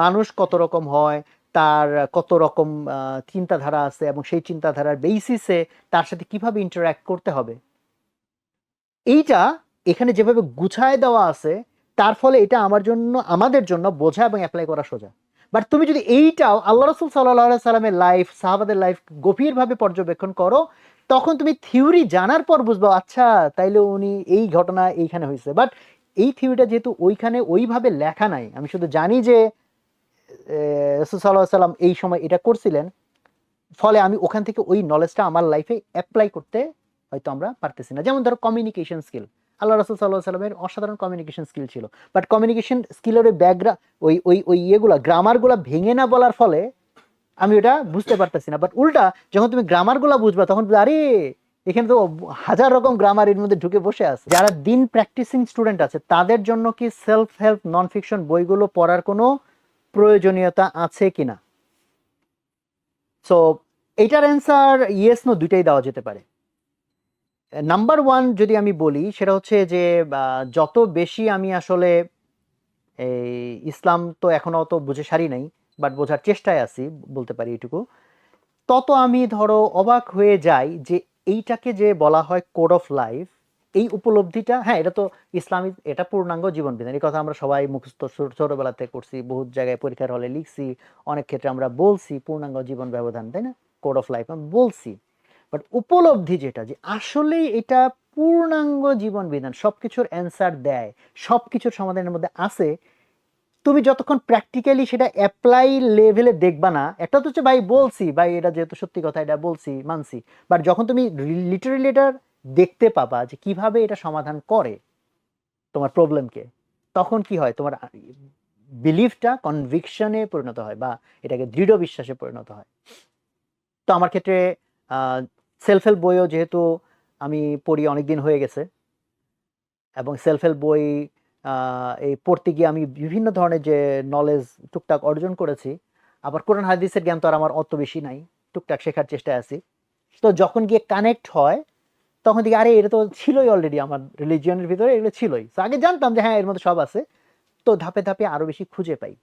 মানুষ কত রকম হয়, তার কত রকম চিন্তাধারা আছে এবং সেই চিন্তাধারার বেসিসে তার সাথে কীভাবে ইন্টারাক্ট করতে হবে? এইটা এখানে যেভাবে গুছায় দেওয়া আছে, তার ফলে এটা আমার জন্য, আমাদের জন্য বোঝা এবং অ্যাপ্লাই করা সোজা। বাট তুমি যদি এইটাও আল্লাহ রসুল সাল্লাহ সাল্লামের লাইফ সাহাবাদের লাইফ গভীরভাবে পর্যবেক্ষণ করো, তখন তুমি থিওরি জানার পর বুঝব আচ্ছা তাইলে উনি এই ঘটনা এইখানে হয়েছে বাট এই থিওরিটা যেহেতু ওইখানে ওইভাবে লেখা নাই, আমি শুধু জানি যে রসুল সাল্লাহ সাল্লাম এই সময় এটা করছিলেন। ফলে আমি ওখান থেকে ওই নলেজটা আমার লাইফে অ্যাপ্লাই করতে হয়তো আমরা পারতেছি না। যেমন ধরো কমিউনিকেশন স্কিল আল্লাহ রসুল সাল্লাহ সাল্লামের অসাধারণ কমিউনিকেশন স্কিল ছিল। বাট কমিউনিকেশন স্কিলের ওই ব্যাকগ্রা ওই ওই ওই ইয়েগুলা গ্রামারগুলা ভেঙে না বলার ফলে আমি ওটা বুঝতে পারতেছি না। বাট উল্টা, যখন তুমি গ্রামারগুলা বুঝবা, তখন আরে, এখানে তো হাজার রকম গ্রামার এর মধ্যে ঢুকে বসে আছে। যারা দিন প্র্যাকটিসিং স্টুডেন্ট আছে, তাদের জন্য কি সেলফ হেল্প নন ফিকশন বইগুলো পড়ার কোনো প্রয়োজনীয়তা আছে কিনা? সো এইটার অ্যান্সার ইয়েস নো দুইটাই দেওয়া যেতে পারে। নাম্বার ওয়ান যদি আমি বলি, সেটা হচ্ছে যে যত বেশি আমি আসলে, এই ইসলাম তো এখনও অত বুঝে সারি নাই বাট বোঝার চেষ্টায় আছি, বলতে পারি এটুকু। তত আমি ধরো অবাক হয়ে যাই যে, এইটাকে যে বলা হয় কোড অফ লাইফ এই উপলব্ধিটা হ্যাঁ এটা তো ইসলামী, এটা পূর্ণাঙ্গ জীবন বিধান এই কথা আমরা সবাই মুখস্থ ছোটবেলাতে করছি, বহুত জায়গায় পরীক্ষার হলে লিখছি, অনেক ক্ষেত্রে আমরা বলছি পূর্ণাঙ্গ জীবন ব্যবধান, তাই না? কোড অফ লাইফ আমি বলছি। বাট উপলব্ধি যেটা, যে আসলেই এটা পূর্ণাঙ্গ জীবন বিধান সব কিছুর অ্যান্সার দেয়, সবকিছুর সমাধানের মধ্যে আছে, তুমি যতক্ষণ প্র্যাকটিক্যালি সেটা অ্যাপ্লাই লেভেলে দেখবা না, একটা তো হচ্ছে ভাই বলছি, ভাই এটা যেহেতু সত্যি কথা, এটা বলছি, মানছি। বাট যখন তুমি লিটারেলি এটা দেখতে পাবা যে কীভাবে এটা সমাধান করে তোমার প্রবলেমকে তখন কি হয়? তোমার বিলিফটা কনভিকশনে পরিণত হয় বা এটাকে দৃঢ় বিশ্বাসে পরিণত হয়। তো আমার ক্ষেত্রে সেলফ হেল্প বইও যেহেতু আমি পড়ি অনেক দিন হয়ে গেছে এবং সেলফ হেল্প বই এই পড়তে গিয়ে আমি বিভিন্ন ধরনের যে নলেজ টুকটাক অর্জন করেছি, আবার কোরআন হাদিসের জ্ঞান তো আর আমার অত বেশি নাই। টুকটাক শেখার চেষ্টায় আছি। তো যখন গিয়ে কানেক্ট হয় তখন দেখি, আরে, এটা তো ছিলই অলরেডি আমার রিলিজিয়নের ভিতরে, এগুলো ছিলই। তো আগে জানতাম যে হ্যাঁ এর মধ্যে সব আছে। তো ধাপে ধাপে আরও বেশি খুঁজে পাই।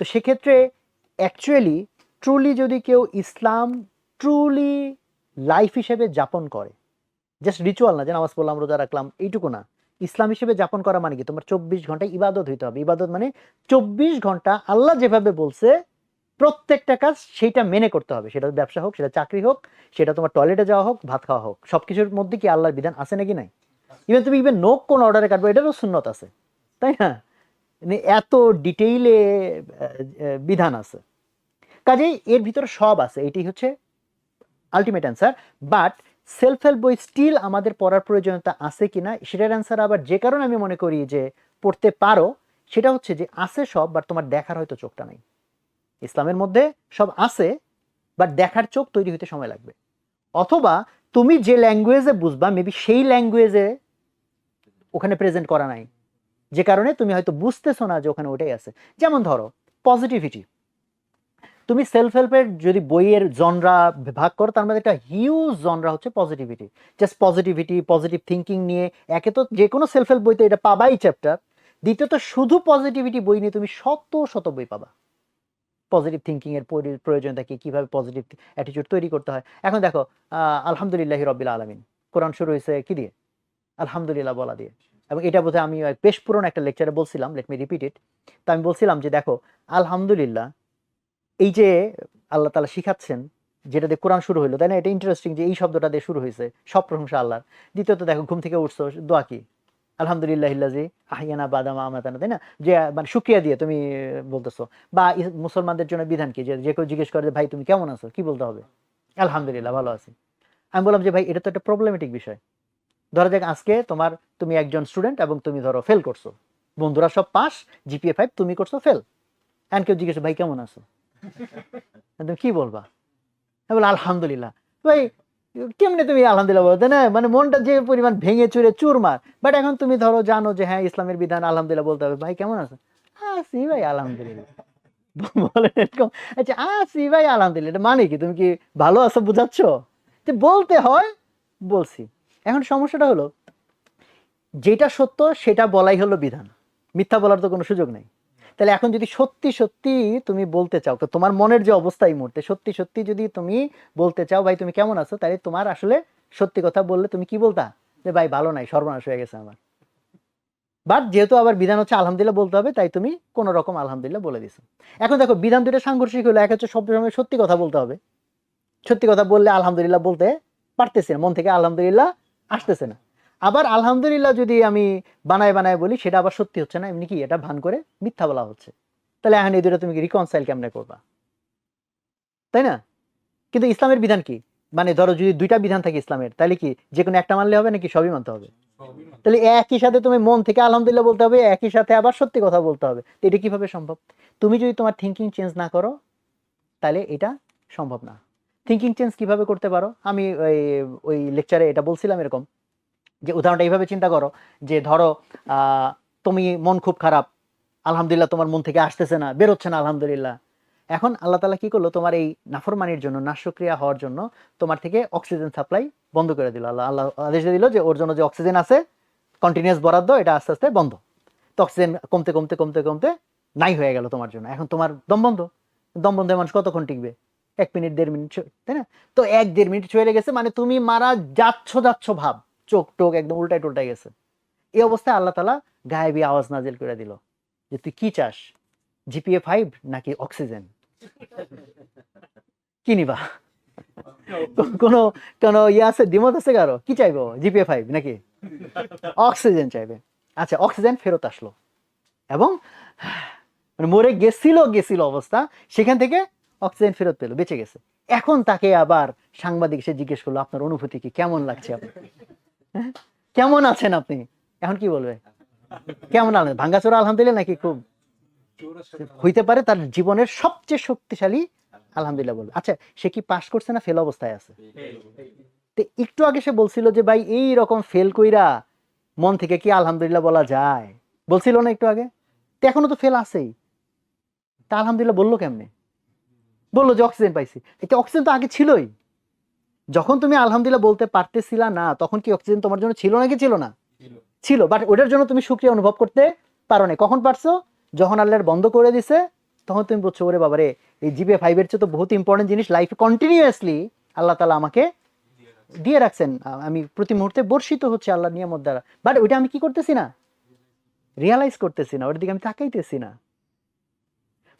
তো সেক্ষেত্রে অ্যাকচুয়ালি ট্রুলি যদি কেউ ইসলাম ট্রুলি লাইফ হিসেবে যাপন করে জাস্ট রিচুয়াল না যে নামাজ পড়লাম, রোজা রাখলাম, এইটুকু না। ইসলাম হিসেবে যাপন করা মানে কি? তোমার চব্বিশ ঘণ্টা ইবাদত হইতে হবে। ইবাদত মানে চব্বিশ ঘণ্টা আল্লাহ যেভাবে বলছে প্রত্যেকটা কাজ সেইটা মেনে করতে হবে। সেটা ব্যবসা হোক, সেটা চাকরি হোক, সেটা তোমার টয়লেটে যাওয়া হোক, ভাত খাওয়া হোক সব কিছুর মধ্যে কি আল্লাহর বিধান আছে নাকি নাই? ইভেন তুমি ইভেন নোক কোন অর্ডারে কাটবে, এটারও সুন্নত আছে। তাই না? মানে এত ডিটেইলে বিধান আছে। কাজেই এর ভিতরে সব আছে এটি হচ্ছে ultimate answer but self help বই স্টিল আমাদের পড়ার প্রয়োজনীয়তা আছে কি না সেটার অ্যান্সার আবার যে কারণে আমি মনে করি যে পড়তে পারো, সেটা হচ্ছে যে আছে সব বাট তোমার দেখার হয়তো চোখটা নাই। ইসলামের মধ্যে সব আছে বাট দেখার চোখ তৈরি হতে সময় লাগবে। অথবা তুমি যে ল্যাঙ্গুয়েজে বুঝবা মেবি সেই ল্যাঙ্গুয়েজে ওখানে প্রেজেন্ট করা নাই। যে কারণে তুমি হয়তো বুঝতেছো না যে ওখানে ওটাই আছে। যেমন ধরো পজিটিভিটি তুমি সেলফ হেল্পের যদি বইয়ের জনরা ভাগ করো, তার মধ্যে একটা হিউজ জনরা হচ্ছে positivity just positivity positive thinking নিয়ে একে তো যে কোনো সেলফ হেল্প বইতে এটা পাবাই চ্যাপ্টার দ্বিতীয়ত, শুধু পজিটিভিটি বই নিয়ে তুমি শত শত বই পাবা। পজিটিভ থিঙ্কিং এর পরি- প্রয়োজনীয়তা কি কীভাবে পজিটিভ অ্যাটিটিউড তৈরি করতে হয়। এখন দেখো আলহামদুলিল্লাহ রবিল আলমিন। কোরআন শুরু হয়েছে কি দিয়ে? আলহামদুলিল্লাহ বলা দিয়ে। এবং এটা বোধহয় আমি বেশ পুরনো একটা লেকচারে বলছিলাম লেট মি রিপিট ইট তো আমি বলছিলাম যে দেখো, আলহামদুলিল্লাহ, এই যে আল্লাহ তালা শিখাচ্ছেন, যেটা দিয়ে কোরআন শুরু হইল, তাই না? এটা ইন্টারেস্টিং যে এই শব্দটা দিয়ে শুরু হয়েছে সব প্রশংসা আল্লাহর। দ্বিতীয়ত দেখো, ঘুম থেকে উঠছো, দোয়া কি? আলহামদুলিল্লাহ ইল্লাজি আহিয়ানা বাদামা আমাতানা, তাই না? যে মানে শুক্রিয়া দিয়ে তুমি বলতেছো। বা মুসলমানদের জন্য বিধান কি? যে কেউ জিজ্ঞেস করে যে, ভাই, তুমি কেমন আছো? কি বলতে হবে? আলহামদুলিল্লাহ, ভালো আছি। আমি বললাম যে, ভাই, এটা তো একটা প্রবলেমেটিক বিষয়। ধরো যাক আজকে তোমার, তুমি একজন স্টুডেন্ট এবং তুমি ধরো ফেল করছ। বন্ধুরা সব পাস জিপিএ ফাইভ তুমি করছ ফেল এন্ড কেউ জিজ্ঞেস, ভাই, কেমন আছো? তুমি কি বলবা? আমি বললাম, আলহামদুলিল্লাহ। ভাই কেমনে তুমি আলহামদুলিল্লাহ বলতে না? মানে মনটা যে পরিমাণ ভেঙে চুরে চুরমার বাট এখন তুমি ধরো জানো যে হ্যাঁ ইসলামের বিধান আলহামদুলিল্লাহ বলতে হবে। ভাই, কেমন আছো? আসি ভাই, আলহামদুলিল্লাহ। বলে এরকম। আচ্ছা আসি ভাই, আলহামদুলিল্লাহ। এটা মানে কি? তুমি কি ভালো আছো, বুঝাচ্ছ? যে বলতে হয়, বলছি। এখন সমস্যাটা হলো, যেটা সত্য, সেটা বলাই হলো বিধান। মিথ্যা বলার তো কোনো সুযোগ নেই। তাহলে এখন যদি সত্যি সত্যি তুমি বলতে চাও, তো তোমার মনের যে অবস্থা এই মুহূর্তে, সত্যি সত্যি যদি তুমি বলতে চাও, ভাই, তুমি কেমন আছো? তাহলে তোমার আসলে সত্যি কথা বললে তুমি কি বলতা? যে, ভাই, ভালো নাই, সর্বনাশ হয়ে গেছে আমার। বাট যেহেতু আবার বিধান হচ্ছে আলহামদুলিল্লাহ বলতে হবে, তাই তুমি কোন রকম আলহামদুলিল্লাহ বলে দিছো। এখন দেখো, বিধান দুটো সাংঘর্ষিক হলো, এক হচ্ছে সব সময় সত্যি কথা বলতে হবে। সত্যি কথা বললে আলহামদুলিল্লাহ বলতে পারতেছে না, মন থেকে আলহামদুলিল্লাহ আসতেছে না। আবার আলহামদুলিল্লাহ যদি আমি বানায় বানায় বলি, সেটা আবার সত্যি হচ্ছে না। এমনি কি এটা ভান করে মিথ্যা বলা হচ্ছে। তাহলে এখন এই দুটো তুমি রিকনসাইল কেমনে করবা? তাই না? কিন্তু ইসলামের বিধান কি? মানে ধরো যদি দুইটা বিধান থাকে ইসলামের, তাহলে কি যে কোনো একটা মানলে হবে নাকি সবই মানতে হবে? তাহলে একই সাথে তুমি মন থেকে আলহামদুলিল্লাহ বলতে হবে, একই সাথে আবার সত্যি কথা বলতে হবে। এটা কীভাবে সম্ভব? তুমি যদি তোমার থিঙ্কিং চেঞ্জ না করো, তাহলে এটা সম্ভব না। থিঙ্কিং চেঞ্জ কীভাবে করতে পারো? আমি ওই ওই লেকচারে এটা বলছিলাম এরকম। যে উদাহরণটা এইভাবে চিন্তা করো যে ধরো তুমি মন খুব খারাপ, আলহামদুলিল্লাহ তোমার মন থেকে আসতেছে না, বেরোচ্ছে না, আলহামদুলিল্লাহ। এখন আল্লাহ তালা কি করল? তোমার এই নাফরমানির জন্য, নাশক্রিয়া হওয়ার জন্য তোমার থেকে অক্সিজেন সাপ্লাই বন্ধ করে দিল। আল্লাহ আল্লাহ আদেশ দিল যে ওর জন্য যে অক্সিজেন আছে কন্টিনিউয়াস বরাদ্দ, এটা আস্তে আস্তে বন্ধ। তো অক্সিজেন কমতে কমতে কমতে কমতে নাই হয়ে গেল তোমার জন্য। এখন তোমার দম বন্ধ। দম বন্ধে মানুষ কতক্ষণ টিকবে? এক মিনিট, দেড় মিনিট তাই না? তো এক, দেড় মিনিট চলে গেছে মানে তুমি মারা যাচ্ছ যাচ্ছ ভাব। চোখ টোক একদম উল্টায় টুল্টায় গেছে। এই অবস্থায় আল্লাহ তালা গায়েবী আওয়াজ নাজিল করে দিল যে তুই কি চাস? জিপিএ ফাইভ নাকি অক্সিজেন? কি নিবা? কোনো কোনো ইয়ে আছে? দ্বিমত আছে কারও? কি চাইব? জিপিএ ফাইভ নাকি? অক্সিজেন চাইবে। আচ্ছা অক্সিজেন ফেরত আসলো। এবং মানে মরে গেছিল গেছিল অবস্থা। সেখান থেকে অক্সিজেন ফেরত পেল বেঁচে গেছে। এখন তাকে আবার সাংবাদিক এসে জিজ্ঞেস করল আপনার অনুভূতি কি? কেমন লাগছে আপনার? কেমন আছেন আপনি? এখন কি বলবে? কেমন আছেন ভাঙ্গাচোরা আলহামদুলিল্লাহ নাকি খুব হইতে পারে, তার জীবনের সবচেয়ে শক্তিশালী আলহামদুলিল্লাহ বলবে। আচ্ছা সে কি পাশ করছে না ফেল অবস্থায় আছে? একটু আগে সে বলছিল যে, ভাই, এই রকম ফেল কইরা মন থেকে কি আলহামদুলিল্লাহ বলা যায়? বলছিল না একটু আগে? তো এখনও তো ফেল আছেই। তা আলহামদুলিল্লাহ বলল কেমনে? বলল যে অক্সিজেন পাইছি। এটা অক্সিজেন তো আগে ছিলই? যখন তুমি আলহামদুলিল্লাহ বলতে পারতেছিলা না তখন কি অক্সিজেন তোমার জন্য ছিল নাকি ছিল না? ছিল। বাট ওটার জন্য তুমি সুক্রিয়া অনুভব করতে পারো না কখন পারছ? যখন আল্লাহর বন্ধ করে দিছে তখন তুমি বলছো ওরে বাবারে এই জিপে ফাইভের চেয়ে তো বহুত ইম্পর্টেন্ট জিনিস। লাইফে কন্টিনিউয়াসলি আল্লাহ তালা আমাকে দিয়ে রাখছেন। আমি প্রতি মুহূর্তে বর্ষিত হচ্ছে আল্লাহ নিয়ামত দ্বারা। বাট ওইটা আমি কি করতেছি না? রিয়ালাইজ করতেছি না। ওর দিকে আমি তাকাইতেছি না।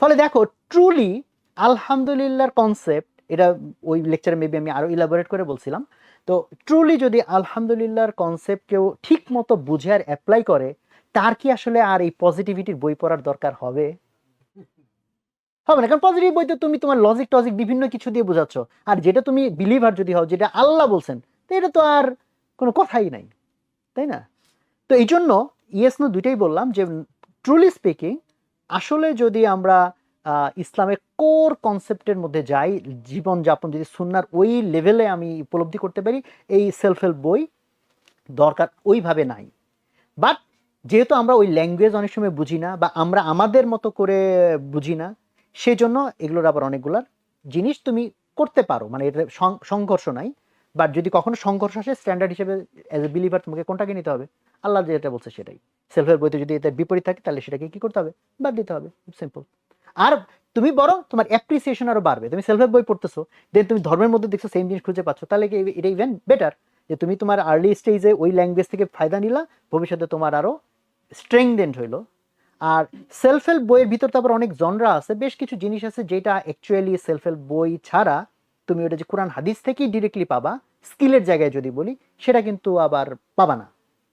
ফলে দেখো ট্রুলি আলহামদুলিল্লাহর কনসেপ্ট এটা ওই লেকচারে মেবি আমি আরও ইলাবোরেট করে বলছিলাম। তো ট্রুলি যদি আলহামদুলিল্লাহর কনসেপ্ট কেউ ঠিক মতো বুঝে আর অ্যাপ্লাই করে, তার কি আসলে আর এই পজিটিভিটির বই পড়ার দরকার হবে? হবে না, কারণ পজিটিভ বইতে তুমি তোমার লজিক টজিক বিভিন্ন কিছু দিয়ে বোঝাচ্ছ। আর যেটা তুমি বিলিভার যদি হও, যেটা আল্লাহ বলছেন, তো এটা তো আর কোনো কথাই নাই, তাই না? তো এই জন্য ইয়েস নো দুইটাই বললাম যে ট্রুলি স্পিকিং আসলে যদি আমরা ইসলামের কোর কনসেপ্টের মধ্যে যাই, জীবনযাপন যদি সুন্নার ওই লেভেলে আমি উপলব্ধি করতে পারি, এই সেলফ হেল্প বই দরকার ওইভাবে নাই। বাট যেহেতু আমরা ওই ল্যাঙ্গুয়েজ অনেক সময় বুঝি না বা আমরা আমাদের মতো করে বুঝি না সেই জন্য এগুলোর আবার অনেকগুলার জিনিস তুমি করতে পারো। মানে এটা সংঘর্ষ নাই। বাট যদি কখনো সংঘর্ষ আসে স্ট্যান্ডার্ড হিসেবে অ্যাজ এ বিলিভার তোমাকে কোনটাকে নিতে হবে? আল্লাহ যেটা বলছে সেটাই। সেলফ হেল্প বইতে যদি এটার বিপরীত থাকে, তাহলে সেটাকে কি করতে হবে? বাদ দিতে হবে। সিম্পল আর তুমি বরং তোমার অ্যাপ্রিসিয়েশন আরও বাড়বে। তুমি সেলফ হেল্প বই পড়তেছো দেন তুমি ধর্মের মধ্যে দেখছ সেম জিনিস খুঁজে পাচ্ছ, তাহলে এটা ইভেন বেটার যে তুমি তোমার আর্লি স্টেজে ওই ল্যাঙ্গুয়েজ থেকে ফায়দা নিলা, ভবিষ্যতে তোমার আরও স্ট্রেংদেন্ড হইল। আর সেলফ হেল্প বইয়ের ভিতর তো আবার অনেক জনরা আছে, বেশ কিছু জিনিস আছে যেটা অ্যাকচুয়ালি সেলফ হেল্প বই ছাড়া তুমি ওটা যে কোরআন, হাদিস থেকেই ডিরেক্টলি পাবা স্কিলের জায়গায় যদি বলি, সেটা কিন্তু আবার পাবা না।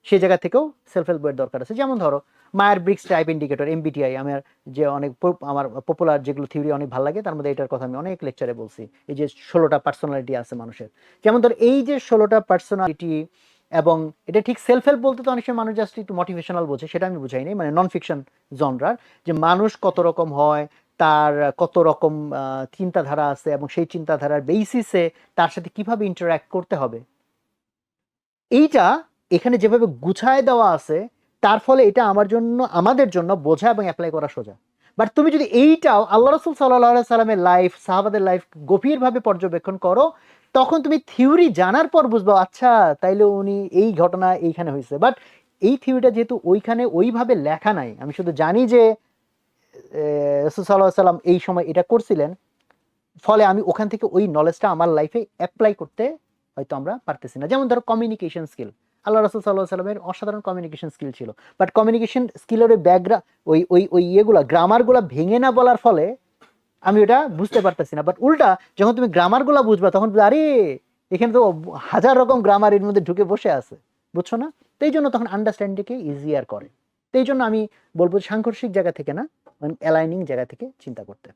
সেই জায়গা থেকেও সেলফ হেল্প বইয়ের দরকার আছে। যেমন ধরো মায়ের ব্রিক্স টাইপ ইন্ডিকেটর এমবিটিআই আমার যে অনেক আমার পপুলার যেগুলো থিওরি অনেক ভালো লাগে, তার মধ্যে এটার কথা আমি অনেক লেকচারে বলছি। এই যে ষোলোটা পার্সোনালিটি আছে মানুষের। যেমন ধর, এই যে ষোলোটা পার্সোনালিটি এবং এটা ঠিক সেলফ হেল্প বলতে তো অনেক সময় মানুষ জাস্ট একটু মোটিভেশনাল বোঝে, সেটা আমি বুঝাই নাই মানে নন ফিকশন জনরার যে মানুষ কত রকম হয়, তার কত রকম চিন্তাধারা আছে এবং সেই চিন্তাধারার বেসিসে তার সাথে কীভাবে ইন্টারাক্ট করতে হবে। এইটা এখানে যেভাবে গুছায় দেওয়া আছে, তার ফলে এটা আমার জন্য, আমাদের জন্য বোঝা এবং অ্যাপ্লাই করা সোজা। বাট তুমি যদি এইটাও আল্লাহ রসুল সাল্লাহ সাল্লামের লাইফ সাহাবাদের লাইফ গভীরভাবে পর্যবেক্ষণ করো, তখন তুমি থিওরি জানার পর বুঝব আচ্ছা তাইলে উনি এই ঘটনা এইখানে হয়েছে বাট এই থিওরিটা যেহেতু ওইখানে ওইভাবে লেখা নাই, আমি শুধু জানি যে রসুল সাল্লাহ সাল্লাম এই সময় এটা করছিলেন, ফলে আমি ওখান থেকে ওই নলেজটা আমার লাইফে অ্যাপ্লাই করতে হয়তো আমরা পারতেছি না। যেমন ধরো কমিউনিকেশন স্কিল আল্লাহ রসুল সাল্লাহ সাল্লামের অসাধারণ কমিউনিকেশন স্কিল ছিল। বাট কমিউনিকেশন স্কিলের ওই ব্যাকগ্রা ওই ওই ওই ইয়েগুলা গ্রামারগুলা ভেঙে না বলার ফলে আমি ওটা বুঝতে পারতেছি না। বাট উল্টা, যখন তুমি গ্রামারগুলা বুঝবা, তখন আরে, এখানে তো হাজার রকম গ্রামার এর মধ্যে ঢুকে বসে আছে। বুঝছ না? তো এই জন্য তখন আন্ডারস্ট্যান্ডিংকে ইজিয়ার করে। তো এই জন্য আমি বলব সাংঘর্ষিক জায়গা থেকে না অ্যালাইনিং জায়গা থেকে চিন্তা করতে।